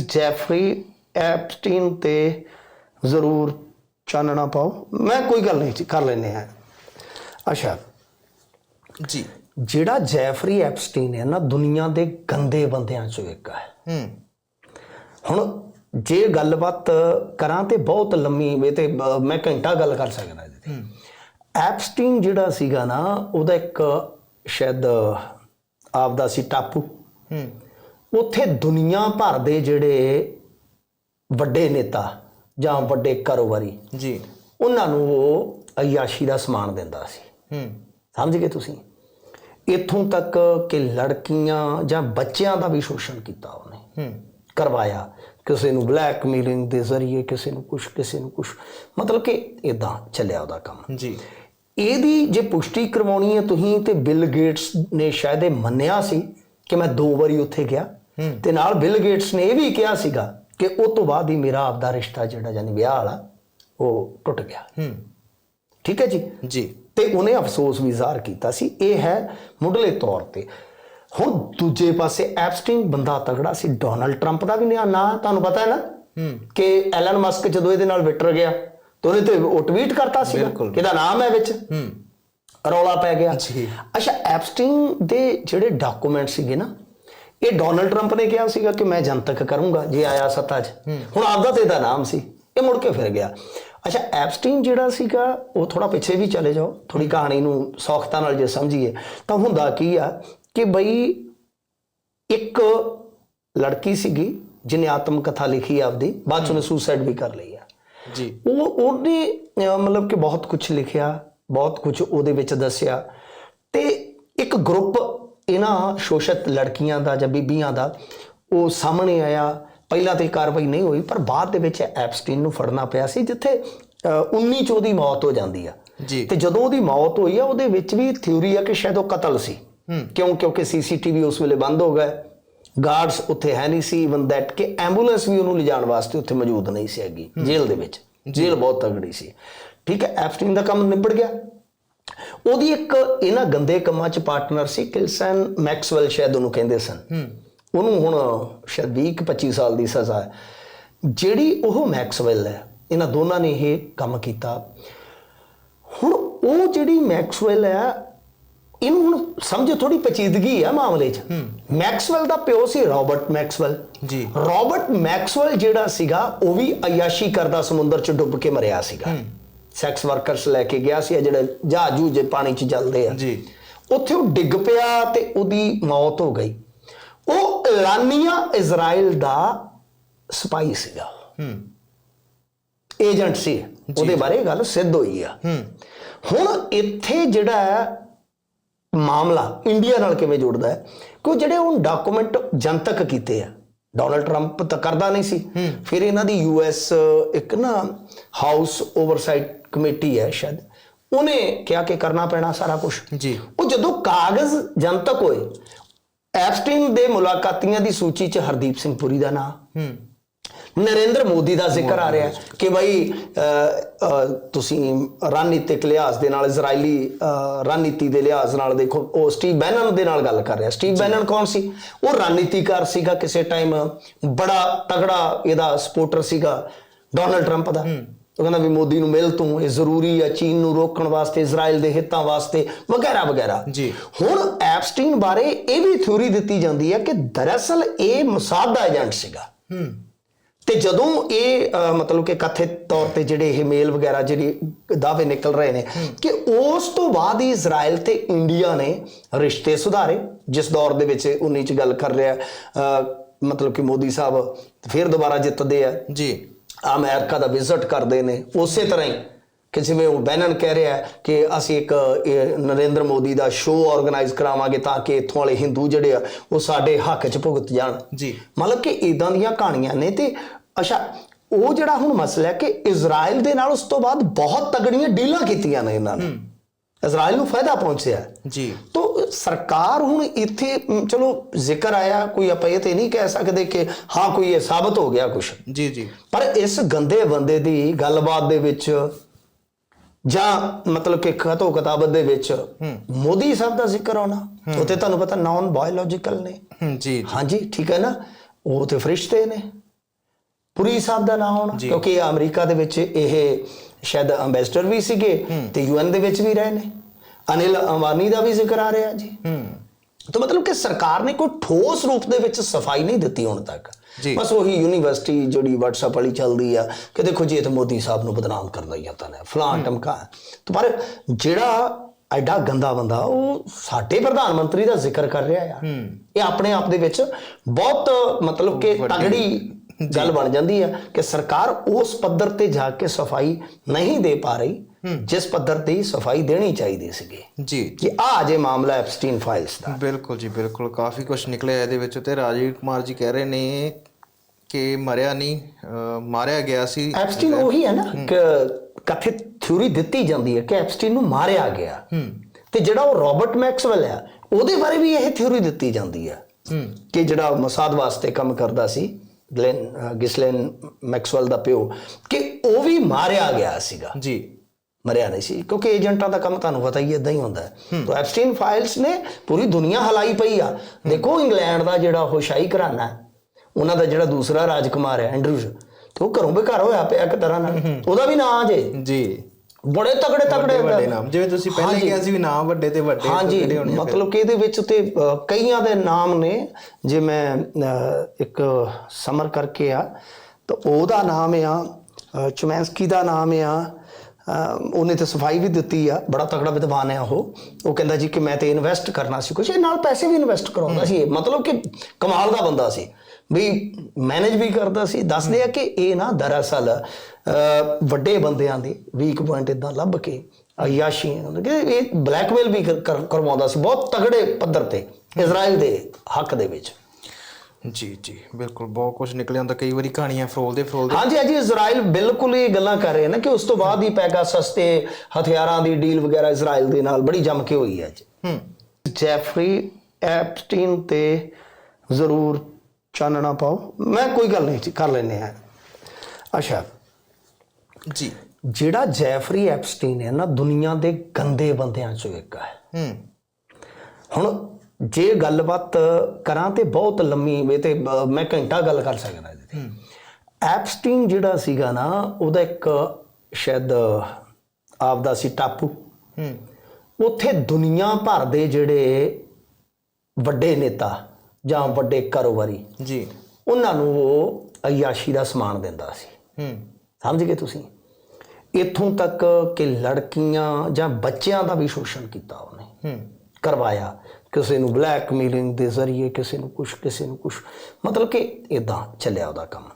Jeffrey Epstein ਤੇ ਜ਼ਰੂਰ ਚਾਨਣਾ ਪਾਓ। ਮੈਂ ਕੋਈ ਗੱਲ ਨਹੀਂ ਜੀ, ਕਰ ਲੈਨੇ ਆ ਅੱਛਾ। ਜੀ। ਜਿਹੜਾ ਜੈਫਰੀ ਐਪਸਟੀਨ ਹੈ ਨਾ ਦੁਨੀਆ ਦੇ ਗੰਦੇ ਬੰਦਿਆਂ ਚੋਂ ਇੱਕ ਹੈ। ਹੂੰ। ਹੁਣ ਜੇ ਗੱਲਬਾਤ ਕਰਾਂ ਤੇ ਬਹੁਤ ਲੰਮੀ ਇਹ ਤੇ ਮੈਂ ਘੰਟਾ ਗੱਲ ਕਰ ਸਕਦਾ ਇਹਦੇ ਤੇ ਐਪਸਟੀਨ ਜਿਹੜਾ ਸੀਗਾ ਨਾ ਉਹਦਾ ਇੱਕ ਸ਼ਾਇਦ ਆਪਦਾ ਸੀ ਟਾਪੂ। ਹੂੰ। ਉੱਥੇ ਦੁਨੀਆ ਭਰ ਦੇ ਜਿਹੜੇ ਵੱਡੇ ਨੇਤਾ ਜਾਂ ਵੱਡੇ ਕਾਰੋਬਾਰੀ ਜੀ। ਉਹਨਾਂ ਨੂੰ ਉਹ ਅਯਾਸ਼ੀ ਦਾ ਸਮਾਨ ਦਿੰਦਾ ਸੀ। ਹੂੰ। ਸਮਝ ਗਏ ਤੁਸੀਂ? ਇੱਥੋਂ ਤੱਕ ਕਿ ਲੜਕੀਆਂ ਜਾਂ ਬੱਚਿਆਂ ਦਾ ਵੀ ਸ਼ੋਸ਼ਣ ਕੀਤਾ ਉਹਨੇ। ਹੂੰ। ਕਰਵਾਇਆ। ਕਿਸੇ ਨੂੰ ਬਲੈਕਮੇਲਿੰਗ ਦੇ ਜ਼ਰੀਏ ਕਿਸੇ ਨੂੰ ਕੁਛ ਕਿਸੇ ਨੂੰ ਕੁਛ। ਮਤਲਬ ਕਿ ਇਦਾਂ ਚੱਲਿਆ ਉਹਦਾ ਕੰਮ। ਜੀ। ਇਹਦੀ ਜੇ ਪੁਸ਼ਟੀ ਕਰਵਾਉਣੀ ਹੈ ਤੁਸੀਂ ਤੇ ਬਿਲ ਗੇਟਸ ਨੇ ਸ਼ਾਇਦ ਇਹ ਮੰਨਿਆ ਸੀ ਕਿ ਮੈਂ ਦੋ ਵਾਰੀ ਉੱਥੇ ਗਿਆ। ਤੇ ਨਾਲ ਬਿਲ ਗੇਟਸ ਨੇ ਇਹ ਵੀ ਕਿਹਾ ਸੀਗਾ ਕਿ ਉਹ ਤੋਂ ਬਾਅਦ ਹੀ ਮੇਰਾ ਆਪਦਾ ਰਿਸ਼ਤਾ ਜਿਹੜਾ ਜਾਨੀ ਵਿਆਹ ਵਾਲਾ ਉਹ ਟੁੱਟ ਗਿਆ। ਹੂੰ। ਠੀਕ ਹੈ ਜੀ? ਜੀ। ਤੇ ਉਹਨੇ ਅਫਸੋਸ ਵੀ ਜ਼ਾਹਰ ਕੀਤਾ ਸੀ ਇਹ ਹੈ ਮੁੱਢਲੇ ਤੌਰ ਤੇ। ਹੁਣ ਦੂਜੇ ਪਾਸੇ ਐਪਸਟੀਨ ਬੰਦਾ ਤਗੜਾ ਸੀ ਡੋਨਲਡ ਟਰੰਪ ਦਾ ਵੀ ਨਾਂ ਤੁਹਾਨੂੰ ਪਤਾ ਹੈ ਨਾ? ਹੂੰ। ਕਿ ਐਲਨ ਮਸਕ ਜਦੋਂ ਇਹਦੇ ਨਾਲ ਵਿਟਰ ਗਿਆ ਤੇ ਉਹਨੇ ਤੇ ਉਹ ਟਵੀਟ ਕਰਤਾ ਸੀ। ਕਿਹਦਾ ਨਾਮ ਹੈ ਵਿੱਚ। ਹੂੰ। ਰੌਲਾ ਪੈ ਗਿਆ। ਅੱਛਾ ਐਪਸਟੀਨ ਦੇ ਜਿਹੜੇ ਡਾਕੂਮੈਂਟ ਸੀਗੇ ਨਾ ਇਹ ਡੋਨਲਡ ਟਰੰਪ ਨੇ ਕਿਹਾ ਸੀਗਾ ਕਿ ਮੈਂ ਜਨਤਕ ਕਰੂੰਗਾ ਜੇ ਆਇਆ ਸੱਤਾ 'ਚ। ਹੁਣ ਆਪਦਾ ਤੇ ਇਹਦਾ ਨਾਮ ਸੀ। ਇਹ ਮੁੜ ਕੇ ਫਿਰ ਗਿਆ। ਅੱਛਾ ਐਪਸਟੀਨ ਜਿਹੜਾ ਸੀਗਾ ਉਹ ਥੋੜਾ ਪਿੱਛੇ ਵੀ ਚਲੇ ਜਾਓ। ਥੋੜੀ ਕਹਾਣੀ ਨੂੰ ਸੌਖਤਾ ਨਾਲ ਜੇ ਸਮਝੀਏ ਤਾਂ ਹੁੰਦਾ ਕੀ ਆ ਕਿ ਬਈ ਇੱਕ ਲੜਕੀ ਸੀਗੀ ਜਿਹਨੇ ਆਤਮ ਕਥਾ ਲਿਖੀ ਆਪਦੀ ਬਾਅਦ ਚ ਉਹਨੇ ਸੁਸਾਈਡ ਵੀ ਕਰ ਲਈ ਆ। ਜੀ। ਉਹ ਉਹਨੇ ਮਤਲਬ ਕਿ ਬਹੁਤ ਕੁਝ ਲਿਖਿਆ ਬਹੁਤ ਕੁਝ ਉਹਦੇ ਵਿੱਚ ਦੱਸਿਆ। ਤੇ ਇੱਕ ਗਰੁੱਪ ਇਹਨਾਂ ਸ਼ੋਸ਼ਤ ਲੜਕੀਆਂ ਦਾ ਜਾਂ ਬੀਬੀਆਂ ਦਾ ਉਹ ਸਾਹਮਣੇ ਆਇਆ। ਪਹਿਲਾਂ ਤੇ ਕਾਰਵਾਈ ਨਹੀਂ ਹੋਈ ਪਰ ਬਾਅਦ ਦੇ ਵਿੱਚ ਐਪਸਟੀਨ ਨੂੰ ਫੜਨਾ ਪਿਆ ਸੀ ਜਿੱਥੇ ਅਹ, 19 ਚ ਉਹਦੀ ਮੌਤ ਹੋ ਜਾਂਦੀ ਆ। ਜੀ। ਤੇ ਜਦੋਂ ਉਹਦੀ ਮੌਤ ਹੋਈ ਆ ਉਹਦੇ ਵਿੱਚ ਵੀ ਥਿਊਰੀ ਆ ਕਿ ਸ਼ਾਇਦ ਉਹ ਕਤਲ ਸੀ। ਕਿਉਂ? ਕਿਉਂਕਿ ਸੀਸੀਟੀਵੀ ਉਸ ਵੇਲੇ ਬੰਦ ਹੋ ਗਏ। ਗਾਰਡਸ ਉੱਥੇ ਹੈ ਨਹੀਂ ਸੀ ਇਵਨ ਦੈਟ ਕਿ ਐਂਬੂਲੈਂਸ ਵੀ ਉਹਨੂੰ ਲਿਜਾਣ ਵਾਸਤੇ ਉੱਥੇ ਮੌਜੂਦ ਨਹੀਂ ਸੀ ਹੈਗੀ ਜੇਲ੍ਹ ਦੇ ਵਿੱਚ। ਜੇਲ੍ਹ ਬਹੁਤ ਤਗੜੀ ਸੀ। ਠੀਕ ਹੈ ਐਪਸਟੀਨ ਦਾ ਕੰਮ ਨਿਬੜ ਗਿਆ। ਉਹਦੀ ਇੱਕ ਇਹਨਾਂ ਗੰਦੇ ਕੰਮਾਂ 'ਚ ਪਾਰਟਨਰ ਸੀ ਕਿਲਸਨ ਮੈਕਸਵੈਲ ਸ਼ਾਇਦ ਉਹਨੂੰ ਕਹਿੰਦੇ ਸਨ। ਉਹਨੂੰ ਹੁਣ ਸ਼ਾਇਦ 20 ਕੁ 25 ਸਾਲ ਦੀ ਸਜ਼ਾ ਹੈ। ਜਿਹੜੀ ਉਹ ਮੈਕਸਵੈਲ ਹੈ ਇਹਨਾਂ ਦੋਨਾਂ ਨੇ ਇਹ ਕੰਮ ਕੀਤਾ। ਹੁਣ ਉਹ ਜਿਹੜੀ ਮੈਕਸਵੈਲ ਹੈ ਇਹਨੂੰ ਹੁਣ ਸਮਝੋ ਥੋੜੀ ਪਚੀਦਗੀ ਹੈ ਮਾਮਲੇ 'ਚ। ਮੈਕਸਵੈਲ ਦਾ ਪਿਓ ਸੀ ਰਾਬਰਟ ਮੈਕਸਵੈਲ। ਜੀ। ਰਾਬਰਟ ਮੈਕਸਵੈਲ ਜਿਹੜਾ ਸੀਗਾ ਉਹ ਵੀ ਅਯਾਸ਼ੀ ਕਰਦਾ ਸਮੁੰਦਰ 'ਚ ਡੁੱਬ ਕੇ ਮਰਿਆ ਸੀਗਾ। ਸੈਕਸ ਵਰਕਰਸ ਲੈ ਕੇ ਗਿਆ ਸੀ ਜਿਹੜੇ ਜਹਾਜ਼ੂ ਜੇ ਪਾਣੀ 'ਚ ਚੱਲਦੇ ਆ। ਜੀ। ਉੱਥੇ ਉਹ ਡਿੱਗ ਪਿਆ ਤੇ ਉਹਦੀ ਮੌਤ ਹੋ ਗਈ। ਉਹ ਇਰਾਨੀਆ ਇਜ਼ਰਾਈਲ ਦਾ ਸਪਾਈ ਸੀਗਾ। ਹੂੰ। ਏਜੰਟ ਸੀ। ਉਹਦੇ ਬਾਰੇ ਗੱਲ ਸਿੱਧ ਹੋਈ ਆ। ਹੂੰ। ਹੁਣ ਇੱਥੇ ਜਿਹੜਾ ਹੈ ਮਾਮਲਾ ਇੰਡੀਆ ਨਾਲ ਕਿਵੇਂ ਜੁੜਦਾ ਹੈ? ਕਿ ਜਿਹੜੇ ਉਹ ਡਾਕੂਮੈਂਟ ਜਨਤਕ ਕੀਤੇ ਆ ਡੋਨਲਡ ਟਰੰਪ ਤਾਂ ਕਰਦਾ ਨਹੀਂ ਸੀ। ਫਿਰ ਇਹਨਾਂ ਦੀ ਯੂਐਸ ਇੱਕ ਨਾ ਹਾਊਸ ਓਵਰਸਾਈਟ ਕਮੇਟੀ ਹੈ ਸ਼ਾਇਦ ਉਹਨੇ ਕਿਹਾ ਕਿ ਕਰਨਾ ਪੈਣਾ ਸਾਰਾ ਕੁਝ ਜੀ। ਉਹ ਜਦੋਂ ਕਾਗਜ਼ ਜਨਤਕ ਹੋਏ ਐਪਸਟੀਨ ਦੇ ਮੁਲਾਕਾਤੀਆਂ ਦੀ ਸੂਚੀ 'ਚ ਹਰਦੀਪ ਸਿੰਘ ਪੁਰੀ ਦਾ ਨਾਮ ਹੂੰ। ਨਰਿੰਦਰ ਮੋਦੀ ਦਾ ਜ਼ਿਕਰ ਆ ਰਿਹਾ ਕਿ ਭਾਈ ਤੁਸੀਂ ਰਣਨੀਤਿਕ ਲਿਹਾਜ਼ ਦੇ ਨਾਲ ਇਜ਼ਰਾਈਲੀ ਰਣਨੀਤੀ ਦੇ ਲਿਹਾਜ਼ ਨਾਲ ਦੇਖੋ ਉਹ ਸਟੀਵ ਬੈਨਨ ਦੇ ਨਾਲ ਗੱਲ ਕਰ ਰਿਹਾ। ਸਟੀਵ ਬੈਨਨ ਕੌਣ ਸੀ? ਉਹ ਰਣਨੀਤੀਕਾਰ ਸੀਗਾ ਕਿਸੇ ਟਾਈਮ ਬੜਾ ਤਗੜਾ ਇਹਦਾ ਸਪੋਰਟਰ ਸੀਗਾ ਡੋਨਲਡ ਟਰੰਪ ਦਾ। ਉਹ ਕਹਿੰਦਾ ਵੀ ਮੋਦੀ ਨੂੰ ਮਿਲ ਤੂੰ ਇਹ ਜ਼ਰੂਰੀ ਹੈ ਚੀਨ ਨੂੰ ਰੋਕਣ ਵਾਸਤੇ ਇਜ਼ਰਾਈਲ ਦੇ ਹਿੱਤਾਂ ਵਾਸਤੇ ਵਗੈਰਾ ਵਗੈਰਾ। ਜੀ। ਹੁਣ ਐਪਸਟੀਨ ਬਾਰੇ ਇਹ ਵੀ ਥਿਊਰੀ ਦਿੱਤੀ ਜਾਂਦੀ ਹੈ ਕਿ ਦਰਅਸਲ ਇਹ ਮੁਸਾਦ ਦਾ ਏਜੰਟ ਸੀਗਾ। ਹੂੰ। ਤੇ ਜਦੋਂ ਇਹ ਮਤਲਬ ਕਿ ਕਥਿਤ ਤੌਰ ਤੇ ਜਿਹੜੇ ਇਹ ਮੇਲ ਵਗੈਰਾ ਜਿਹੜੇ ਦਾਅਵੇ ਨਿਕਲ ਰਹੇ ਨੇ ਕਿ ਉਸ ਤੋਂ ਬਾਅਦ ਹੀ ਇਜ਼ਰਾਈਲ ਤੇ ਇੰਡੀਆ ਨੇ ਰਿਸ਼ਤੇ ਸੁਧਾਰੇ ਜਿਸ ਦੌਰ ਦੇ ਵਿੱਚ 19 ਚ ਗੱਲ ਕਰ ਰਿਹਾ ਮਤਲਬ ਕਿ ਮੋਦੀ ਸਾਹਿਬ ਫਿਰ ਦੁਬਾਰਾ ਜਿੱਤਦੇ ਆ। ਜੀ। ਅਮਰੀਕਾ ਦਾ ਵਿਜ਼ਿਟ ਕਰਦੇ ਨੇ। ਉਸੇ ਤਰ੍ਹਾਂ ਹੀ ਕਿ ਜਿਵੇਂ ਉਹ ਬੈਨਨ ਕਹਿ ਰਿਹਾ ਹੈ ਕਿ ਅਸੀਂ ਇੱਕ ਨਰਿੰਦਰ ਮੋਦੀ ਦਾ ਸ਼ੋਅ ਆਰਗੇਨਾਈਜ਼ ਕਰਾਵਾਂਗੇ ਤਾਂ ਕਿ ਇੱਥੋਂ ਵਾਲੇ ਹਿੰਦੂ ਜਿਹੜੇ ਆ ਉਹ ਸਾਡੇ ਹੱਕ 'ਚ ਭੁਗਤ ਜਾਣ। ਜੀ। ਮਤਲਬ ਕਿ ਇਦਾਂ ਦੀਆਂ ਕਹਾਣੀਆਂ ਨੇ ਤੇ ਅੱਛਾ ਉਹ ਜਿਹੜਾ ਹੁਣ ਮਸਲਾ ਹੈ ਕਿ ਇਜ਼ਰਾਈਲ ਦੇ ਨਾਲ ਉਸ ਤੋਂ ਬਾਅਦ ਬਹੁਤ ਤਗੜੀਆਂ ਡੀਲਾਂ ਕੀਤੀਆਂ ਨੇ ਇਹਨਾਂ ਨੇ। ਇਜ਼ਰਾਈਲ ਨੂੰ ਫਾਇਦਾ ਪਹੁੰਚਿਆ। ਜੀ। ਤੋ ਸਰਕਾਰ ਹੁਣ ਇੱਥੇ ਚਲੋ ਜ਼ਿਕਰ ਆਇਆ ਕੋਈ ਆਪਾਂ ਇਹ ਤੇ ਨਹੀਂ ਕਹਿ ਸਕਦੇ ਕਿ ਹਾਂ ਕੋਈ ਇਹ ਸਾਬਤ ਹੋ ਗਿਆ ਕੁਝ ਜੀ ਜੀ। ਪਰ ਇਸ ਗੰਦੇ ਬੰਦੇ ਦੀ ਗੱਲਬਾਤ ਦੇ ਵਿੱਚ ਜਾਂ ਮਤਲਬ ਕਿ ਖਤੋ ਕਿਤਾਬਤ ਦੇ ਵਿੱਚ ਮੋਦੀ ਸਾਹਿਬ ਦਾ ਜ਼ਿਕਰ ਆਉਣਾ ਉੱਥੇ ਤੁਹਾਨੂੰ ਪਤਾ ਨਾਨ ਬਾਇਓਲੋਜੀਕਲ ਨੇ। ਹੂੰ ਜੀ। ਹਾਂਜੀ ਠੀਕ ਹੈ ਨਾ? ਉਹ ਤੇ ਫਰਿਸ਼ਤੇ ਨੇ। ਪੁਰੀ ਸਾਹਿਬ ਦਾ ਨਾਮ ਹੋਣਾ ਕਿਉਂਕਿ ਅਮਰੀਕਾ ਦੇ ਵਿੱਚ ਇਹ ਸ਼ਾਇਦ ਅੰਬੈਸਡਰ ਵੀ ਸੀਗੇ ਤੇ ਯੂਐਨ ਦੇ ਵਿੱਚ ਵੀ ਰਹੇ ਨੇ। ਅਨਿਲ ਅੰਬਾਨੀ ਦਾ ਵੀ ਜ਼ਿਕਰ ਆ ਰਿਹਾ ਜੀ। ਹੂੰ। ਤਾਂ ਮਤਲਬ ਕਿ ਸਰਕਾਰ ਨੇ ਕੋਈ ਠੋਸ ਰੂਪ ਦੇ ਵਿੱਚ ਸਫ਼ਾਈ ਨਹੀਂ ਦਿੱਤੀ ਹੁਣ ਤੱਕ। ਬਸ ਉਹੀ ਯੂਨੀਵਰਸਿਟੀ ਜਿਹੜੀ WhatsApp ਵਾਲੀ ਚੱਲਦੀ ਆ ਕਿ ਦੇਖੋ ਜੀ ਇਹ ਤਾਂ ਮੋਦੀ ਸਾਹਿਬ ਨੂੰ ਬਦਨਾਮ ਕਰਦਾ ਹੀ ਤਾਂ ਹੈ। ਫਲਾਂ ਟਮਕਾ। ਤੇ ਪਰ ਜਿਹੜਾ ਐਡਾ ਗੰਦਾ ਬੰਦਾ ਉਹ ਸਾਡੇ ਪ੍ਰਧਾਨ ਮੰਤਰੀ ਦਾ ਜ਼ਿਕਰ ਕਰ ਰਿਹਾ ਯਾਰ ਇਹ ਆਪਣੇ ਆਪ ਦੇ ਵਿੱਚ ਬਹੁਤ ਮਤਲਬ ਕਿ ਤਗੜੀ ਗੱਲ ਬਣ ਜਾਂਦੀ ਹੈ ਕਿ ਸਰਕਾਰ ਉਸ ਪੱਧਰ ਤੇ ਜਾ ਕੇ ਸਫ਼ਾਈ ਨਹੀਂ ਦੇ ਪਾ ਰਹੀ ਜਿਸ ਪੱਧਰ ਤੇ ਸਫ਼ਾਈ ਦੇਣੀ ਚਾਹੀਦੀ ਸੀਗੀ। ਜੀ। ਕਿ ਆ ਜੇ ਮਾਮਲਾ ਐਪਸਟੀਨ ਫਾਈਲਸ ਦਾ। ਬਿਲਕੁਲ ਜੀ ਬਿਲਕੁਲ। ਕਾਫੀ ਕੁਝ ਨਿਕਲਿਆ ਇਹਦੇ ਵਿੱਚ ਤੇ ਰਾਜੀਵ ਕੁਮਾਰ ਜੀ ਕਹਿ ਰਹੇ ਨੇ ਕਿ ਮਰਿਆ ਨਹੀਂ ਮਾਰਿਆ ਗਿਆ ਸੀ। ਐਪਸਟੀਨ ਉਹੀ ਹੈ ਨਾ ਕਿ ਕਥਿਤ ਥਿਊਰੀ ਦਿੱਤੀ ਜਾਂਦੀ ਹੈ ਕਿ ਐਪਸਟੀਨ ਨੂੰ ਮਾਰਿਆ ਗਿਆ। ਤੇ ਜਿਹੜਾ ਉਹ ਰਾਬਰਟ ਮੈਕਸਵੈਲ ਆ ਉਹਦੇ ਬਾਰੇ ਵੀ ਇਹ ਥਿਊਰੀ ਦਿੱਤੀ ਜਾਂਦੀ ਹੈ। ਕਿ ਜਿਹੜਾ ਮਸਾਦ ਵਾਸਤੇ ਕੰਮ ਕਰਦਾ ਸੀ ਗਲੈਨ ਗਿਸਲੈਨ ਮੈਕਸਵੈਲ ਦਾ ਪਿਓ ਕਿ ਉਹ ਵੀ ਮਾਰਿਆ ਗਿਆ ਸੀਗਾ। ਜੀ। ਮਰਿਆ ਨਹੀਂ ਸੀ ਕਿਉਂਕਿ ਏਜੰਟਾਂ ਦਾ ਕੰਮ ਤੁਹਾਨੂੰ ਪਤਾ ਹੀ ਇਦਾਂ ਹੀ ਹੁੰਦਾ ਹੈ। ਤਾਂ ਐਪਸਟੀਨ ਫਾਈਲਸ ਨੇ ਪੂਰੀ ਦੁਨੀਆ ਹਲਾਈ ਪਈ ਆ। ਦੇਖੋ ਇੰਗਲੈਂਡ ਦਾ ਜਿਹੜਾ ਉਹ ਸ਼ਾਹੀ ਘਰਾਣਾ ਹੈ ਉਹਨਾਂ ਦਾ ਜਿਹੜਾ ਦੂਸਰਾ ਰਾਜਕੁਮਾਰ ਹੈ ਐਂਡਰੂਜ਼ ਤੇ ਉਹ ਘਰੋਂ ਬੇਘਰ ਹੋਇਆ ਪਿਆ ਇੱਕ ਤਰ੍ਹਾਂ ਨਾਲ। ਉਹਦਾ ਵੀ ਨਾਂ ਜੇ। ਜੀ। ਬੜੇ ਤਗੜੇ ਤਗੜੇ ਵੱਡੇ ਨਾਮ ਜਿਵੇਂ ਤੁਸੀਂ ਪਹਿਲਾਂ। ਕਿਹਾ ਸੀ ਵੀ ਨਾਮ ਵੱਡੇ ਤੇ ਵੱਡੇ ਕਿਹੜੇ ਹੋਣੇ? ਮਤਲਬ ਕਿ ਇਹਦੇ ਵਿੱਚ ਤੇ ਕਈਆਂ ਦੇ ਨਾਮ ਨੇ ਜੇ ਮੈਂ ਇੱਕ ਸਮਰ ਕਰਕੇ ਆ ਤਾਂ ਉਹਦਾ ਨਾਮ ਆ ਚੁਮੈਂਸਕੀ ਦਾ ਨਾਮ ਆ ਉਹਨੇ ਤੇ ਸਫ਼ਾਈ ਵੀ ਦਿੱਤੀ ਆ ਬੜਾ ਤਗੜਾ ਵਿਦਵਾਨ ਆ ਉਹ ਉਹ ਕਹਿੰਦਾ ਜੀ ਕਿ ਮੈਂ ਤੇ ਇਨਵੈਸਟ ਕਰਨਾ ਸੀ ਕੁਝ ਇਹ ਨਾਲ ਪੈਸੇ ਵੀ ਇਨਵੈਸਟ ਕਰਾਉਂਦਾ ਸੀ। ਮਤਲਬ ਕਿ ਕਮਾਲ ਦਾ ਬੰਦਾ ਸੀ ਵੀ ਮੈਨੇਜ ਵੀ ਕਰਦਾ ਸੀ ਦੱਸਦੇ ਆ ਕਿ ਇਹ ਨਾ ਦਰਅਸਲ ਵੱਡੇ ਬੰਦਿਆਂ ਦੇ ਵੀਕ ਪੁਆਇੰਟ ਇਦਾਂ ਲੱਭ ਕੇ ਅਯਾਸ਼ੀ ਕਿ ਇਹ ਬਲੈਕਮੇਲ ਵੀ ਕਰ- ਕਰ- ਕਰਵਾਉਂਦਾ ਸੀ ਬਹੁਤ ਤਗੜੇ ਪੱਧਰ ਤੇ ਇਜ਼ਰਾਈਲ ਦੇ ਹੱਕ ਦੇ ਵਿੱਚ। ਜੀ ਜੀ ਬਿਲਕੁਲ ਬਹੁਤ ਕੁਝ ਨਿਕਲਿਆ ਹੁੰਦਾ ਕਈ ਵਾਰੀ ਕਹਾਣੀਆਂ ਫਰੋਲਦੇ ਫਰੋਲਦੇ। ਹਾਂਜੀ ਹਾਂਜੀ ਇਜ਼ਰਾਈਲ ਬਿਲਕੁਲ ਇਹ ਗੱਲਾਂ ਕਰ ਰਹੇ ਨੇ ਕਿ ਉਸ ਤੋਂ ਬਾਅਦ ਹੀ ਪੈਗਾਸਸ ਤੇ ਹਥਿਆਰਾਂ ਦੀ ਡੀਲ ਵਗੈਰਾ ਇਜ਼ਰਾਈਲ ਦੇ ਨਾਲ ਬੜੀ ਜੰਮ ਕੇ ਹੋਈ ਹੈ ਜੀ ਹੂੰ। ਜੈਫਰੀ ਐਪਸਟੀਨ ਤੇ ਜ਼ਰੂਰ ਚਾਨਣਾ ਪਾਓ। ਮੈਂ ਕੋਈ ਗੱਲ ਨਹੀਂ ਕਰ ਲੈਨੇ ਆ ਅੱਛਾ। ਜੀ। ਜਿਹੜਾ ਜੈਫਰੀ ਐਪਸਟੀਨ ਹੈ ਨਾ ਦੁਨੀਆ ਦੇ ਗੰਦੇ ਬੰਦਿਆਂ ਚੋਂ ਇੱਕ ਹੈ। ਹੂੰ। ਹੁਣ ਜੇ ਗੱਲਬਾਤ ਕਰਾਂ ਤੇ ਬਹੁਤ ਲੰਮੀ ਵੇ ਤੇ ਮੈਂ ਘੰਟਾ ਗੱਲ ਕਰ ਸਕਦਾ ਇਹਦੇ ਤੇ। ਐਪਸਟੀਨ ਜਿਹੜਾ ਸੀਗਾ ਨਾ ਉਹਦਾ ਇੱਕ ਸ਼ਾਇਦ ਆਪਦਾ ਸੀ ਟਾਪੂ। ਹੂੰ। ਉੱਥੇ ਦੁਨੀਆ ਭਰ ਦੇ ਜਿਹੜੇ ਵੱਡੇ ਨੇਤਾ ਜਾਂ ਵੱਡੇ ਕਾਰੋਬਾਰੀ। ਜੀ। ਉਹਨਾਂ ਨੂੰ ਉਹ ਅਯਾਸ਼ੀ ਦਾ ਸਮਾਨ ਦਿੰਦਾ ਸੀ। ਹੂੰ। ਸਮਝ ਗਏ ਤੁਸੀਂ? ਇੱਥੋਂ ਤੱਕ ਕਿ ਲੜਕੀਆਂ ਜਾਂ ਬੱਚਿਆਂ ਦਾ ਵੀ ਸ਼ੋਸ਼ਣ ਕੀਤਾ ਉਹਨੇ। ਹੂੰ। ਕਰਵਾਇਆ। ਕਿਸੇ ਨੂੰ ਬਲੈਕਮੇਲਿੰਗ ਦੇ ਜ਼ਰੀਏ ਕਿਸੇ ਨੂੰ ਕੁਛ ਕਿਸੇ ਨੂੰ ਕੁਛ। ਮਤਲਬ ਕਿ ਇਦਾਂ ਚੱਲਿਆ ਉਹਦਾ ਕੰਮ।